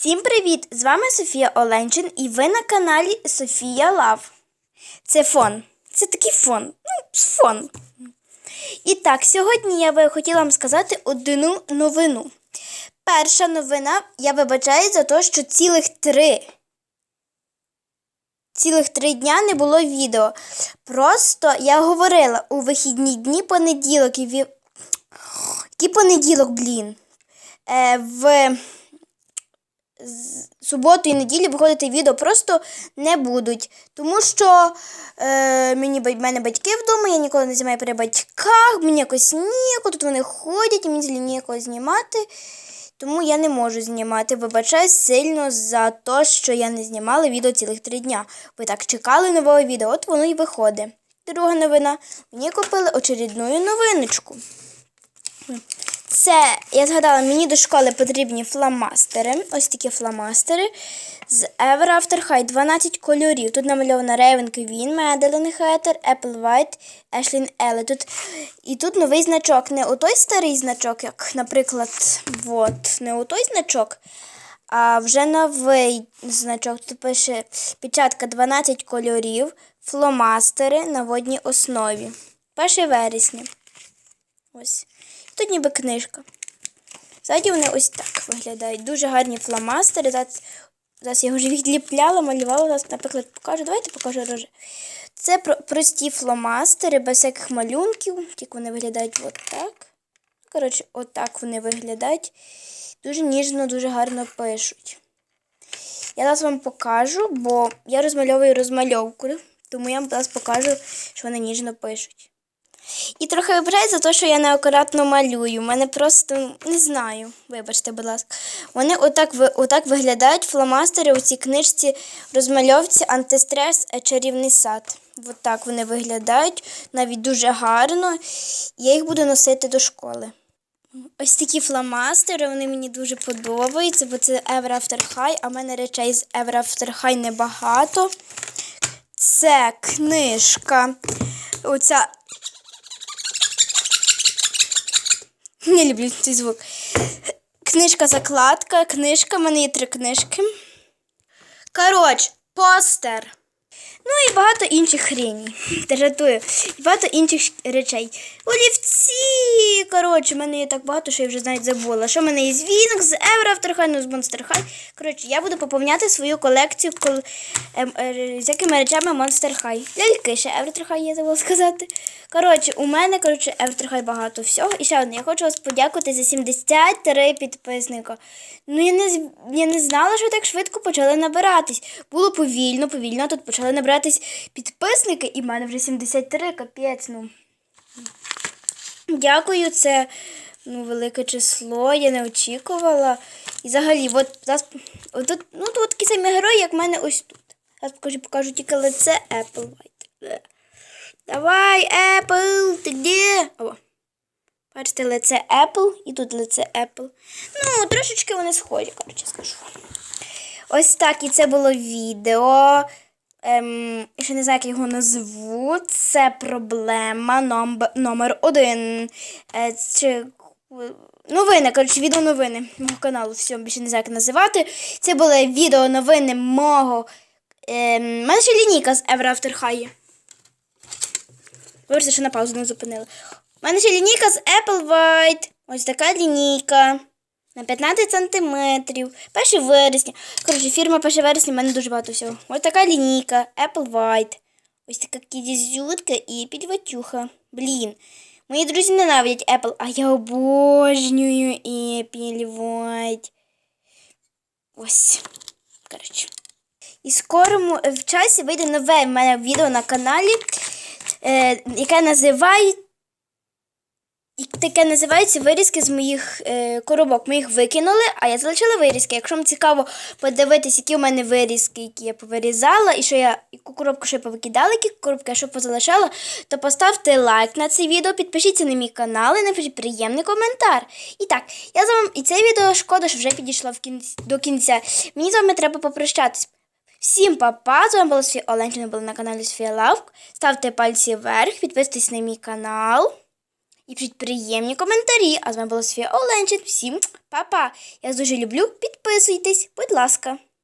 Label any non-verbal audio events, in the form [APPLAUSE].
Всім привіт! З вами Софія Оленчин і ви на каналі Софія Лав. Це фон. Це такий фон. Ну, фон. І так, сьогодні я би хотіла вам сказати одну новину. Перша новина, я вибачаю за те, що цілих три. Цілих три дня не було відео. Просто я говорила у вихідні дні понеділок і вів... Який понеділок, блін. Е, в з- суботу і неділю виходити відео просто не будуть. Тому що е, мені, в мене батьки вдома, я ніколи не знімаю при батьках, мені якось ніяко, тут вони ходять, і мені ніякого знімати. Тому я не можу знімати. Вибачаюсь сильно за те, що я не знімала відео цілих три дня. Ви так чекали нового відео, от воно і виходить. Друга новина. Мені купили очередну новиночку. Це, я згадала, мені до школи потрібні фломастери. Ось такі фломастери з Ever After High 12 кольорів. Тут намальовано Raven Queen, Madeline Hatter, Apple White, Ashlyn Ellie. Тут, і тут новий значок. Не отой старий значок, як, наприклад, от, не отой значок, а вже новий значок. Тут пише печатка 12 кольорів, фломастери на водній основі. 1 вересня. Ось. Тут ніби книжка. Ззаді вони ось так виглядають. Дуже гарні фломастери. Зараз, зараз я вже відліпляла, малювала. Зараз, наприклад, покажу. Давайте покажу роже. Це про- прості фломастери, без всяких малюнків. Тільки вони виглядають от так. Коротше, отак вони виглядають. Дуже ніжно, дуже гарно пишуть. Я зараз вам покажу, бо я розмальовую розмальовку, тому я вам зараз покажу, що вони ніжно пишуть. І трохи вибачаю за те, що я неакуратно малюю. У мене просто не знаю. Вибачте, будь ласка. Вони отак, отак виглядають фломастери у цій книжці розмальовці антистрес чарівний сад. Отак вони виглядають навіть дуже гарно. Я їх буду носити до школи. Ось такі фломастери, вони мені дуже подобаються, бо це Ever After High, а в мене речей з Ever After High небагато. Це книжка. Оця [LAUGHS] Не люблю цей звук. Книжка закладка, книжка, в мене є три книжки. Коротше, постер. Ну і багато інших. Та жартую. І багато інших речей. Олівці. Коротше, в мене є так багато, що я вже навіть забула. Що в мене є з Ever After High, ну з Monster High. Коротше, я буду поповняти свою колекцію кол... ем, е, з якими речами Monster High. Ляльки ще After я забула сказати. Коротше, у мене, коротше, After багато всього. І ще одне, я хочу вас подякувати за 73 підписника. Ну, я не, я не знала, що так швидко почали набиратись. Було повільно, повільно, а тут почали набиратись підписники, і в мене вже 73, капець, ну. Дякую, це ну, велике число, я не очікувала. І взагалі, от, зараз, от, тут, ну, тут такі самі герої, як в мене ось тут. Зараз покажу, покажу тільки лице Apple White. Е. Давай, Apple, ти де? О. Бачите, лице Apple і тут лице Apple. Ну, трошечки вони схожі, коротше, скажу. Ось так, і це було відео. Ем, ще не знаю, як його назву. Це проблема номер, номер один. Е, чи, новини, коротше, відео новини мого каналу. Все, більше не знаю, як називати. Це були відео новини мого. Ем, мене ще лінійка з Ever After High. Вибачте, що на паузу не зупинила. У мене ще лінійка з Apple White. Ось така лінійка. На 15 сантиметрів. 1 вересня. Коротше, фірма 1 вересня, в мене дуже багато всього. Ось така лінійка. Apple White. Ось така кізюзютка і підватюха. Блін. Мої друзі ненавидять Apple, а я обожнюю Apple White. Ось. Коротше. І скорому е, в часі вийде нове в мене відео на каналі, е, яке називає. Таке називається вирізки з моїх е, коробок. Ми їх викинули, а я залишила вирізки. Якщо вам цікаво подивитись, які у мене вирізки, які я повирізала, і що я яку коробку ще повикидала, які коробки я ще позалишала, то поставте лайк на це відео, підпишіться на мій канал і напишіть приємний коментар. І так, я з вами і це відео шкода, що вже підійшло в кінці, до кінця. Мені з вами треба попрощатись. Всім па-па, з вами була Софія Оленчина, була на каналі Софія Лавк. Ставте пальці вверх, підписуйтесь на мій канал. І пишіть приємні коментарі. А з вами була Софія Оленчик. Всім па-па! Я дуже люблю. Підписуйтесь, будь ласка.